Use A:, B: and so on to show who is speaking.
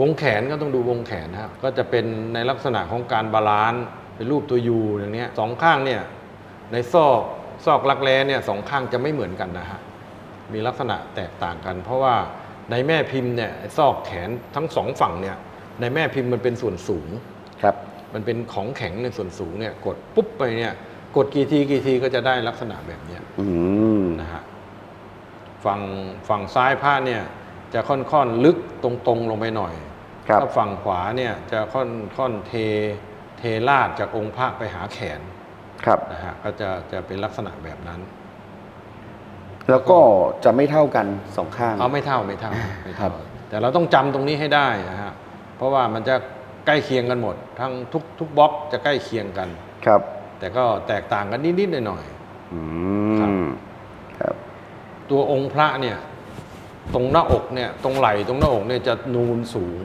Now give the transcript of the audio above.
A: วงแขนก็ต้องดูวงแขนนะครับ ก็จะเป็นในลักษณะของการบาลานซ์เป็นรูปตัวยูอย่างเนี้ยสองข้างเนี่ยในซอกซอกรักแร้เนี่ยสองข้างจะไม่เหมือนกันนะฮะมีลักษณะแตกต่างกัน เพราะว่าในแม่พิมพ์เนี่ยไอ้ซอกแขนทั้งสองฝั่งเนี่ยในแม่พิมพ์มันเป็นส่วนสูง
B: ครับ
A: มันเป็นของแข็งในส่วนสูงเนี่ยกดปุ๊บไปเนี่ยกดกี่ทีกี่ทีก็จะได้ลักษณะแบบเนี้ย
B: อืม
A: นะฮะฝั่งฝั่งซ้ายผ้าเนี่ย จะค่อนค่อนๆลึกตรงๆลงไปหน่อย
B: ครับ
A: ถ้าฝั่งขวาเนี่ยจะค่อนค่อนเทเทลาดจากองค์พระไปหาแขน
B: ครับ
A: นะฮะก็จะจะเป็นลักษณะแบบนั้น
B: แล้วก็จะไม่เท่ากันสองข้าง
A: เอาไม่เท่าไม่เท่าไม่
B: ครั
A: เท่า
B: บ
A: แต่เราต้องจำตรงนี้ให้ได้นะฮะเพราะว่ามันจะใกล้เคียงกันหมด ทั้งทุกทุกบล็อกจะใกล้เคียงกัน
B: ครับ
A: แต่ก็แตกต่างกันนิดๆหน่อย
B: อื
A: ครับ
B: มครับ
A: ๆตัวองค์พระเนี่ย ตรงหน้าอกเนี่ยตรงไหล่ตรงหน้าอกเนี่ยจะนูนสูง